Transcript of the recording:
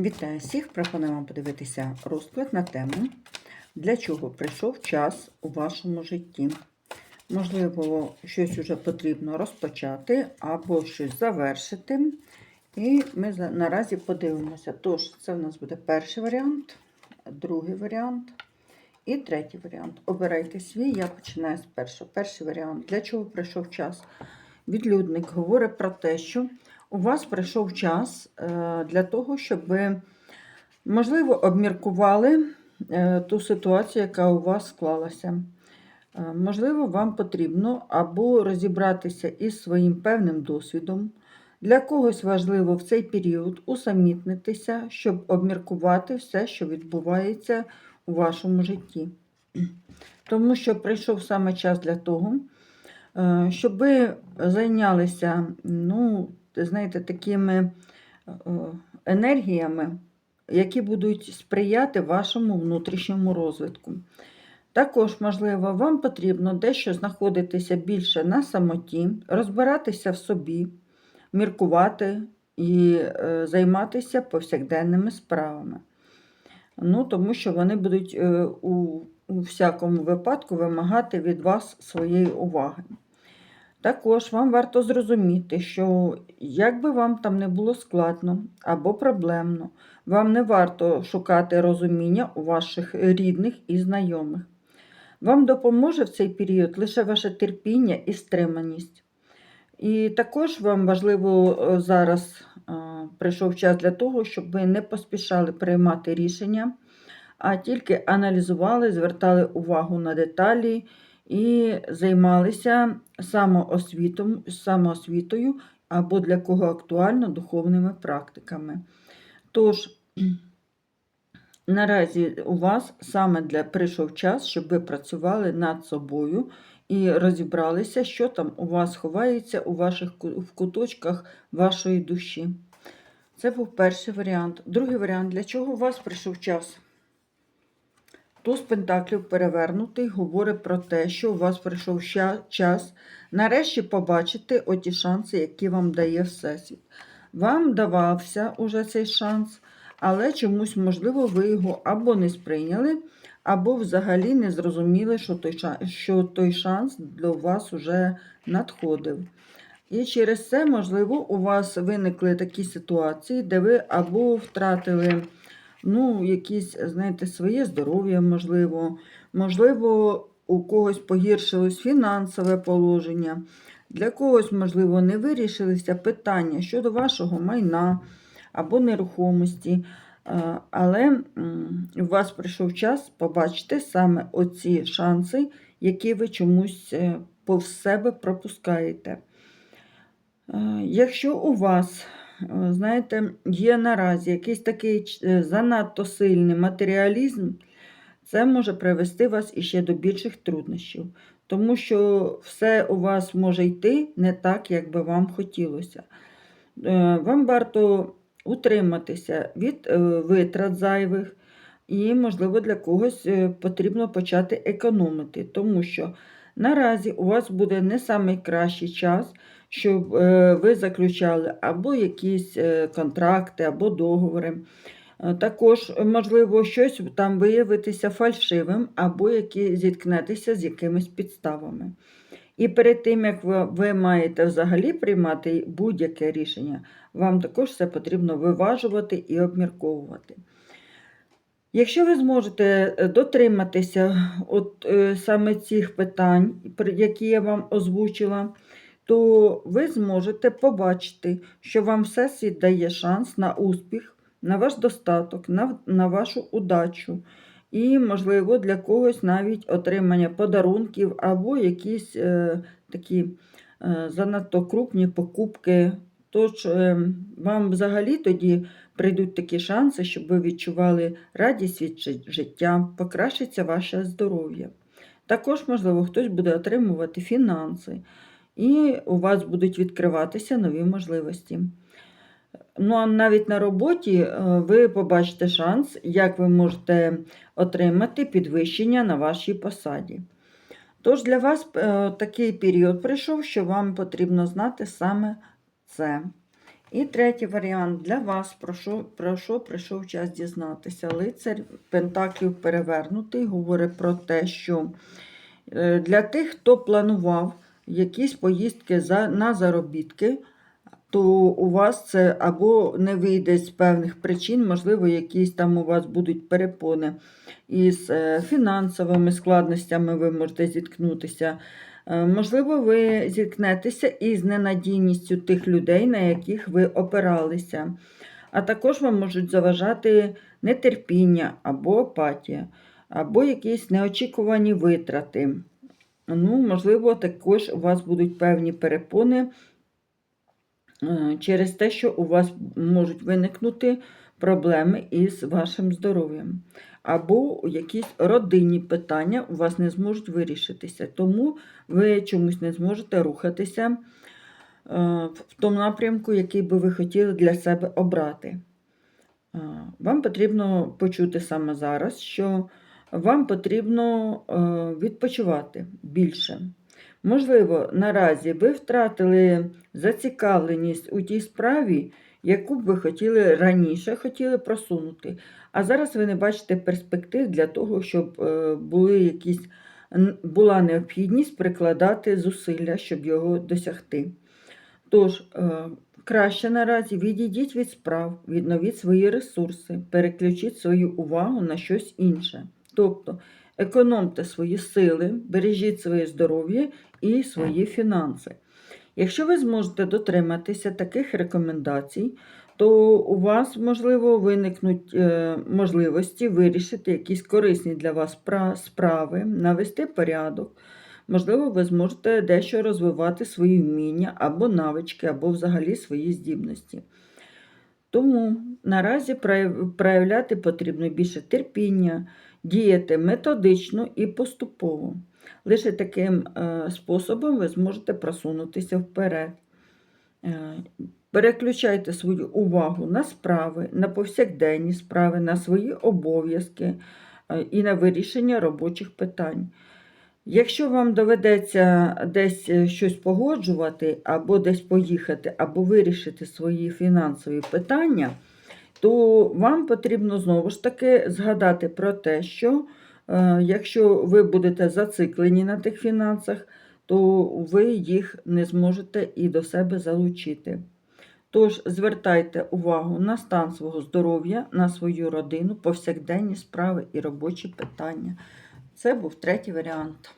Вітаю всіх! Пропоную вам подивитися розклад на тему, для чого прийшов час у вашому житті. Можливо, щось вже потрібно розпочати або щось завершити. І ми наразі подивимося. Тож, це в нас буде перший варіант, другий варіант і третій варіант. Обирайте свій, я починаю з першого. Перший варіант. Для чого прийшов час? Відлюдник говорить про те, що у вас прийшов час е, для того, щоб ви, можливо, обміркували е, ту ситуацію, яка у вас склалася. Е, Можливо, вам потрібно або розібратися із своїм певним досвідом. Для когось важливо в цей період усамітнитися, щоб обміркувати все, що відбувається у вашому житті. Тому що прийшов саме час для того, щоб ви зайнялися, ну, знаєте, такими енергіями, які будуть сприяти вашому внутрішньому розвитку. Також, можливо, вам потрібно дещо знаходитися більше на самоті, розбиратися в собі, міркувати і е, займатися повсякденними справами. Ну, тому що вони будуть е, у, у всякому випадку вимагати від вас своєї уваги. Також вам варто зрозуміти, що як би вам там не було складно або проблемно, вам не варто шукати розуміння у ваших рідних і знайомих. Вам допоможе в цей період лише ваше терпіння і стриманість. І також вам важливо е, зараз е, прийшов час для того, щоб ви не поспішали приймати рішення, а тільки аналізували, звертали увагу на деталі і займалися самоосвітом, самоосвітою або для кого актуально духовними практиками. Тож, наразі у вас саме для прийшов час, щоб ви працювали над собою і розібралися, що там у вас ховається у ваших в куточках вашої душі. Це був перший варіант. Другий варіант, для чого у вас прийшов час? Туз Пентаклів перевернутий говорить про те, що у вас прийшов час нарешті побачити оті шанси, які вам дає Всесвіт. Вам давався уже цей шанс, але чомусь, можливо, ви його або не сприйняли, або взагалі не зрозуміли, що той шанс, що той шанс до вас уже надходив. І через це, можливо, у вас виникли такі ситуації, де ви або втратили ну, якісь, знаєте, своє здоров'я, можливо, можливо, у когось погіршилось фінансове положення, для когось, можливо, не вирішилися питання щодо вашого майна або нерухомості. Е, Але у вас прийшов час побачити саме оці шанси, які ви чомусь е, повз себе пропускаєте. Е, Якщо у вас, знаєте, є наразі якийсь такий е, занадто сильний матеріалізм, це може привести вас іще до більших труднощів, тому що все у вас може йти не так, як би вам хотілося. Е, Вам варто утриматися від е, витрат зайвих, і, можливо, для когось е, потрібно почати економити, тому що наразі у вас буде не найкращий час, щоб е, ви заключали або якісь е, контракти, або договори. Е, Також, можливо, щось там виявитися фальшивим, або які зіткнетеся з якимись підставами. І перед тим, як ви, ви маєте взагалі приймати будь-яке рішення, вам також все потрібно виважувати і обмірковувати. Якщо ви зможете дотриматися от, саме цих питань, які я вам озвучила, то ви зможете побачити, що вам всесвіт дає шанс на успіх, на ваш достаток, на, на вашу удачу. І, можливо, для когось навіть отримання подарунків або якісь е, такі е, занадто крупні покупки. Тож е, вам взагалі тоді прийдуть такі шанси, щоб ви відчували радість від життя, покращиться ваше здоров'я. Також, можливо, хтось буде отримувати фінанси, і у вас будуть відкриватися нові можливості. Ну, а навіть на роботі е, ви побачите шанс, як ви можете отримати підвищення на вашій посаді. Тож для вас е, такий період прийшов, що вам потрібно знати саме це. І третій варіант для вас, про що, про що прийшов час дізнатися. Лицар Пентаклів перевернутий говорить про те, що е, для тих, хто планував якісь поїздки за, на заробітки, то у вас це або не вийде з певних причин, можливо, якісь там у вас будуть перепони із е, фінансовими складностями, ви можете зіткнутися. Е, Можливо, ви зіткнетеся із ненадійністю тих людей, на яких ви опиралися. А також вам можуть заважати нетерпіння або апатія, або якісь неочікувані витрати. Ну, можливо, також у вас будуть певні перепони е, через те, що у вас можуть виникнути проблеми із вашим здоров'ям. Або якісь родинні питання у вас не зможуть вирішитися. Тому ви чомусь не зможете рухатися е, в тому напрямку, який би ви хотіли для себе обрати. Е, Вам потрібно почути саме зараз, що вам потрібно е, відпочивати більше. Можливо, наразі ви втратили зацікавленість у тій справі, яку б ви хотіли раніше хотіли просунути. А зараз ви не бачите перспектив для того, щоб е, були якісь, була необхідність прикладати зусилля, щоб його досягти. Тож, е, краще наразі відійдіть від справ, відновіть свої ресурси, переключіть свою увагу на щось інше. Тобто, економте свої сили, бережіть своє здоров'я і свої фінанси. Якщо ви зможете дотриматися таких рекомендацій, то у вас, можливо, виникнуть е, можливості вирішити якісь корисні для вас справи, навести порядок. Можливо, ви зможете дещо розвивати свої вміння або навички, або взагалі свої здібності. Тому наразі проявляти потрібно більше терпіння, діяти методично і поступово. Лише таким е, способом ви зможете просунутися вперед. Е, Переключайте свою увагу на справи, на повсякденні справи, на свої обов'язки е, і на вирішення робочих питань. Якщо вам доведеться десь щось погоджувати, або десь поїхати, або вирішити свої фінансові питання, то вам потрібно знову ж таки згадати про те, що е, якщо ви будете зациклені на тих фінансах, то ви їх не зможете і до себе залучити. Тож звертайте увагу на стан свого здоров'я, на свою родину, повсякденні справи і робочі питання. Це був третій варіант.